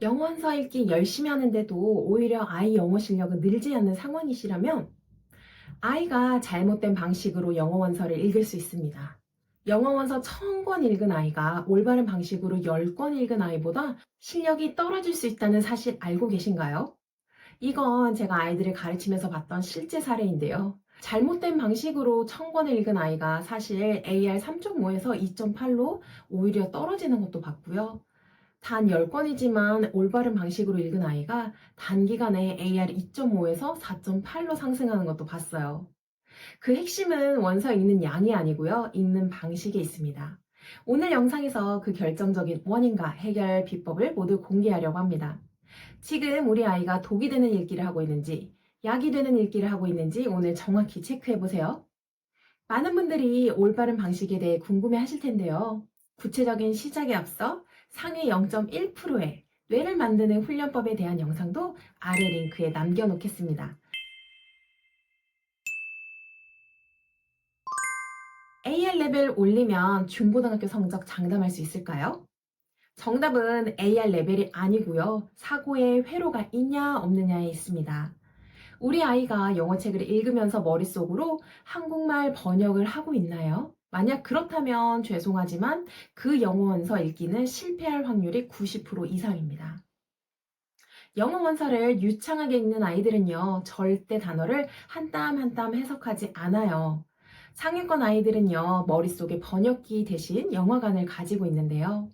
영어원서 읽기 열심히 하는데도 오히려 아이 영어 실력은 늘지 않는 상황이시라면 아이가 잘못된 방식으로 영어 원서를 읽을 수 있습니다. 영어 원서 1000권 읽은 아이가 올바른 방식으로 10권 읽은 아이보다 실력이 떨어질 수 있다는 사실 알고 계신가요? 이건 제가 아이들을 가르치면서 봤던 실제 사례인데요. 잘못된 방식으로 1000권을 읽은 아이가 사실 AR 3.5에서 2.8로 오히려 떨어지는 것도 봤고요. 단 10건이지만 올바른 방식으로 읽은 아이가 단기간에 AR 2.5에서 4.8로 상승하는 것도 봤어요. 그 핵심은 원서 읽는 양이 아니고요. 읽는 방식에 있습니다. 오늘 영상에서 그 결정적인 원인과 해결 비법을 모두 공개하려고 합니다. 지금 우리 아이가 독이 되는 읽기를 하고 있는지, 약이 되는 읽기를 하고 있는지 오늘 정확히 체크해 보세요. 많은 분들이 올바른 방식에 대해 궁금해 하실 텐데요. 구체적인 시작에 앞서 상위 0.1%의 뇌를 만드는 훈련법에 대한 영상도 아래 링크에 남겨놓겠습니다. AR 레벨 올리면 중고등학교 성적 장담할 수 있을까요? 정답은 AR 레벨이 아니고요. 사고에 회로가 있냐 없느냐에 있습니다. 우리 아이가 영어책을 읽으면서 머릿속으로 한국말 번역을 하고 있나요? 만약 그렇다면 죄송하지만 그 영어 원서 읽기는 실패할 확률이 90% 이상입니다. 영어 원서를 유창하게 읽는 아이들은요, 절대 단어를 한 땀 한 땀 해석하지 않아요. 상위권 아이들은요, 머릿속에 번역기 대신 영화관을 가지고 있는데요.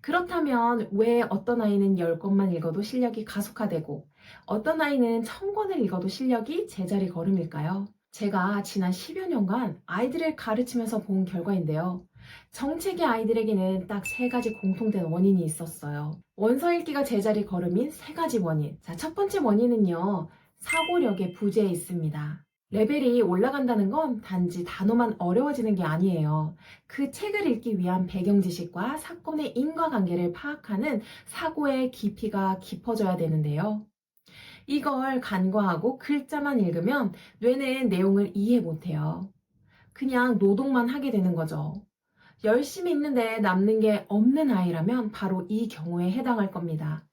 그렇다면 왜 어떤 아이는 10권만 읽어도 실력이 가속화되고 어떤 아이는 1000권을 읽어도 실력이 제자리 걸음일까요? 제가 지난 10여 년간 아이들을 가르치면서 본 결과인데요. 정책의 아이들에게는 딱 세 가지 공통된 원인이 있었어요. 원서 읽기가 제자리 걸음인 세 가지 원인. 자, 첫 번째 원인은요. 사고력의 부재에 있습니다. 레벨이 올라간다는 건 단지 단어만 어려워지는 게 아니에요. 그 책을 읽기 위한 배경 지식과 사건의 인과관계를 파악하는 사고의 깊이가 깊어져야 되는데요. 이걸 간과하고 글자만 읽으면 뇌는 내용을 이해 못해요. 그냥 노동만 하게 되는 거죠. 열심히 읽는데 남는 게 없는 아이라면 바로 이 경우에 해당할 겁니다.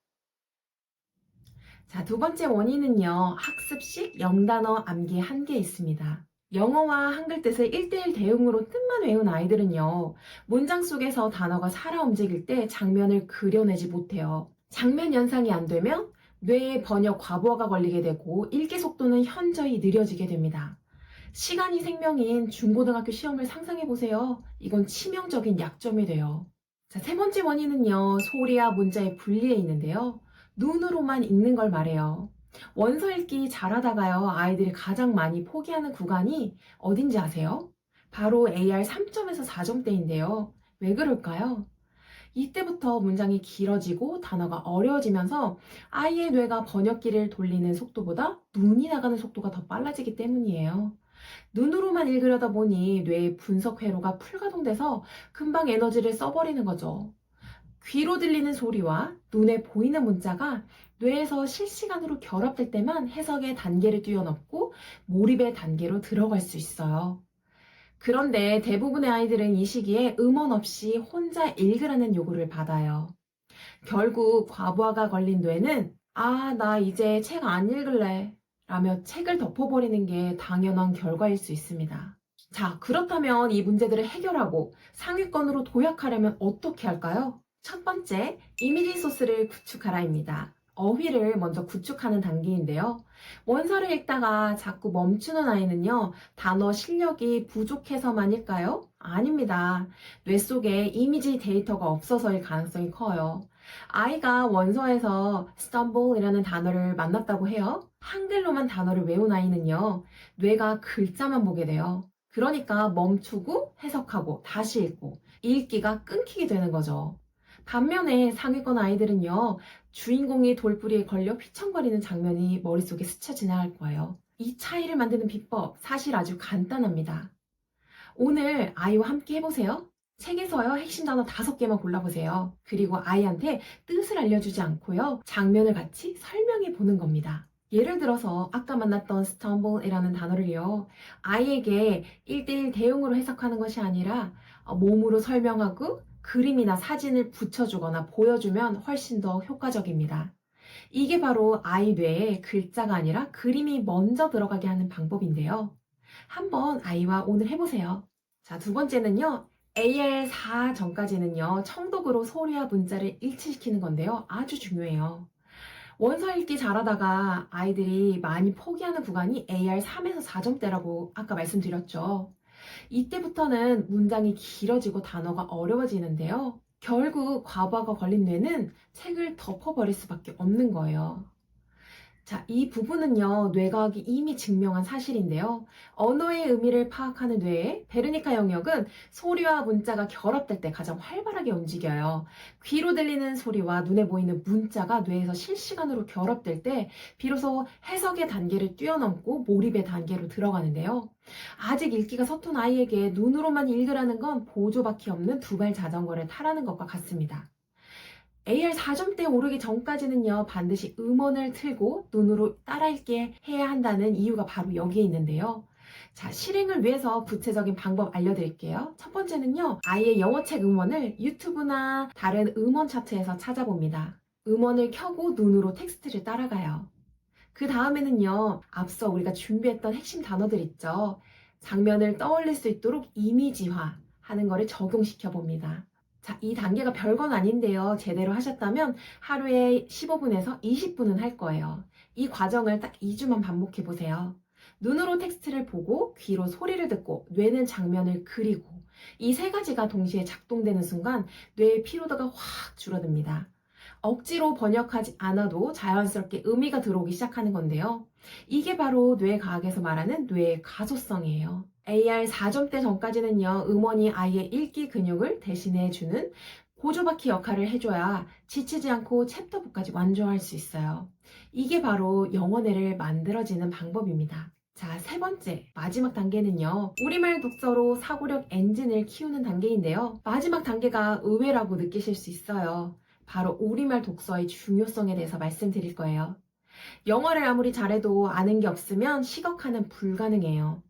자, 두 번째 원인은요, 학습식 영단어 암기 한계 있습니다. 영어와 한글 뜻을 1대1 대응으로 뜻만 외운 아이들은요, 문장 속에서 단어가 살아 움직일 때 장면을 그려내지 못해요. 장면 연상이 안 되면 뇌에 번역 과부하가 걸리게 되고 읽기 속도는 현저히 느려지게 됩니다. 시간이 생명인 중고등학교 시험을 상상해 보세요. 이건 치명적인 약점이 돼요. 자, 세 번째 원인은요, 소리와 문자의 분리에 있는데요. 눈으로만 읽는 걸 말해요. 원서 읽기 잘하다가요, 아이들이 가장 많이 포기하는 구간이 어딘지 아세요? 바로 AR 3점에서 4점대인데요. 왜 그럴까요? 이때부터 문장이 길어지고 단어가 어려워지면서 아이의 뇌가 번역기를 돌리는 속도보다 눈이 나가는 속도가 더 빨라지기 때문이에요. 눈으로만 읽으려다 보니 뇌의 분석 회로가 풀가동돼서 금방 에너지를 써버리는 거죠. 귀로 들리는 소리와 눈에 보이는 문자가 뇌에서 실시간으로 결합될 때만 해석의 단계를 뛰어넘고 몰입의 단계로 들어갈 수 있어요. 그런데 대부분의 아이들은 이 시기에 음원 없이 혼자 읽으라는 요구를 받아요. 결국 과부하가 걸린 뇌는 아, 나 이제 책 안 읽을래. 라며 책을 덮어버리는 게 당연한 결과일 수 있습니다. 자, 그렇다면 이 문제들을 해결하고 상위권으로 도약하려면 어떻게 할까요? 첫 번째, 이미지 소스를 구축하라입니다. 어휘를 먼저 구축하는 단계인데요. 원서를 읽다가 자꾸 멈추는 아이는요, 단어 실력이 부족해서만일까요? 아닙니다. 뇌 속에 이미지 데이터가 없어서일 가능성이 커요. 아이가 원서에서 stumble이라는 단어를 만났다고 해요. 한글로만 단어를 외운 아이는요, 뇌가 글자만 보게 돼요. 그러니까 멈추고 해석하고 다시 읽고 읽기가 끊기게 되는 거죠. 반면에 상위권 아이들은요, 주인공이 돌부리에 걸려 휘청거리는 장면이 머릿속에 스쳐 지나갈 거예요. 이 차이를 만드는 비법, 사실 아주 간단합니다. 오늘 아이와 함께 해보세요. 책에서요, 핵심 단어 다섯 개만 골라보세요. 그리고 아이한테 뜻을 알려주지 않고요, 장면을 같이 설명해 보는 겁니다. 예를 들어서 아까 만났던 stumble이라는 단어를요, 아이에게 1대1 대응으로 해석하는 것이 아니라 몸으로 설명하고 그림이나 사진을 붙여주거나 보여주면 훨씬 더 효과적입니다. 이게 바로 아이 뇌에 글자가 아니라 그림이 먼저 들어가게 하는 방법인데요. 한번 아이와 오늘 해보세요. 자, 두 번째는요. AR4 전까지는요, 청독으로 소리와 문자를 일치시키는 건데요. 아주 중요해요. 원서 읽기 잘하다가 아이들이 많이 포기하는 구간이 AR3에서 4점대라고 아까 말씀드렸죠. 이때부터는 문장이 길어지고 단어가 어려워지는데요. 결국 과부하가 걸린 뇌는 책을 덮어버릴 수밖에 없는 거예요. 자, 이 부분은요, 뇌과학이 이미 증명한 사실인데요. 언어의 의미를 파악하는 뇌의 베르니카 영역은 소리와 문자가 결합될 때 가장 활발하게 움직여요. 귀로 들리는 소리와 눈에 보이는 문자가 뇌에서 실시간으로 결합될 때 비로소 해석의 단계를 뛰어넘고 몰입의 단계로 들어가는데요. 아직 읽기가 서툰 아이에게 눈으로만 읽으라는 건 보조바퀴 없는 두 발 자전거를 타라는 것과 같습니다. AR 4점대 오르기 전까지는요, 반드시 음원을 틀고 눈으로 따라 읽게 해야 한다는 이유가 바로 여기에 있는데요. 자, 실행을 위해서 구체적인 방법 알려드릴게요. 첫 번째는요, 아이의 영어책 음원을 유튜브나 다른 음원 차트에서 찾아봅니다. 음원을 켜고 눈으로 텍스트를 따라가요. 그 다음에는요, 앞서 우리가 준비했던 핵심 단어들 있죠. 장면을 떠올릴 수 있도록 이미지화 하는 거를 적용시켜 봅니다. 자, 이 단계가 별건 아닌데요. 제대로 하셨다면 하루에 15분에서 20분은 할 거예요. 이 과정을 딱 2주만 반복해 보세요. 눈으로 텍스트를 보고 귀로 소리를 듣고 뇌는 장면을 그리고 이 세 가지가 동시에 작동되는 순간 뇌의 피로도가 확 줄어듭니다. 억지로 번역하지 않아도 자연스럽게 의미가 들어오기 시작하는 건데요. 이게 바로 뇌과학에서 말하는 뇌의 가소성이에요. AR 4점대 전까지는요, 음원이 아이의 읽기 근육을 대신해 주는 보조바퀴 역할을 해줘야 지치지 않고 챕터부까지 완주할 수 있어요. 이게 바로 영어뇌를 만들어지는 방법입니다. 자, 세 번째, 마지막 단계는요, 우리말 독서로 사고력 엔진을 키우는 단계인데요. 마지막 단계가 의외라고 느끼실 수 있어요. 바로 우리말 독서의 중요성에 대해서 말씀드릴 거예요. 영어를 아무리 잘해도 아는 게 없으면 시각화는 불가능해요.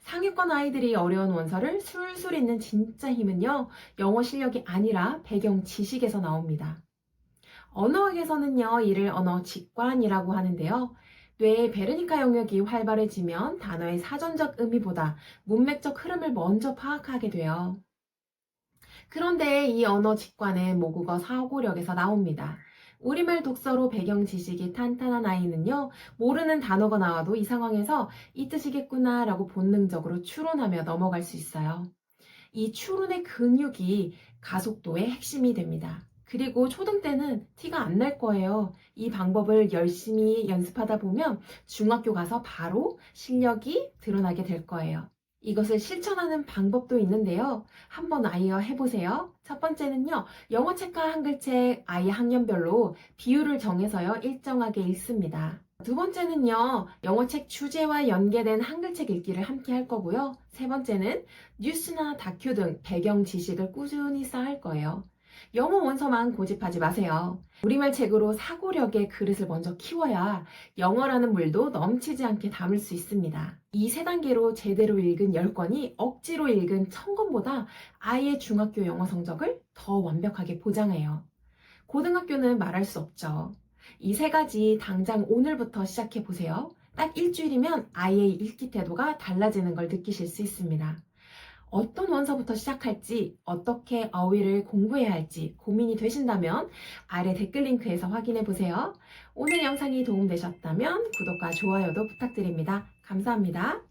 상위권 아이들이 어려운 원서를 술술 읽는 진짜 힘은요, 영어 실력이 아니라 배경 지식에서 나옵니다. 언어학에서는요, 이를 언어 직관이라고 하는데요. 뇌의 베르니카 영역이 활발해지면 단어의 사전적 의미보다 문맥적 흐름을 먼저 파악하게 돼요. 그런데 이 언어 직관은 모국어 사고력에서 나옵니다. 우리말 독서로 배경 지식이 탄탄한 아이는요, 모르는 단어가 나와도 이 상황에서 이 뜻이겠구나 라고 본능적으로 추론하며 넘어갈 수 있어요. 이 추론의 근육이 가속도의 핵심이 됩니다. 그리고 초등 때는 티가 안 날 거예요. 이 방법을 열심히 연습하다 보면 중학교 가서 바로 실력이 드러나게 될 거예요. 이것을 실천하는 방법도 있는데요. 한번 아이와 해보세요. 첫 번째는요, 영어 책과 한글책 아이 학년별로 비율을 정해서요, 일정하게 읽습니다. 두 번째는요, 영어책 주제와 연계된 한글책 읽기를 함께 할 거고요. 세 번째는 뉴스나 다큐 등 배경 지식을 꾸준히 쌓을 거예요. 영어 원서만 고집하지 마세요. 우리말 책으로 사고력의 그릇을 먼저 키워야 영어라는 물도 넘치지 않게 담을 수 있습니다. 이 세 단계로 제대로 읽은 10권이 억지로 읽은 1000권보다 아이의 중학교 영어 성적을 더 완벽하게 보장해요. 고등학교는 말할 수 없죠. 이 세 가지 당장 오늘부터 시작해 보세요. 딱 일주일이면 아이의 읽기 태도가 달라지는 걸 느끼실 수 있습니다. 어떤 원서부터 시작할지, 어떻게 어휘를 공부해야 할지 고민이 되신다면 아래 댓글 링크에서 확인해 보세요. 오늘 영상이 도움되셨다면 구독과 좋아요도 부탁드립니다. 감사합니다.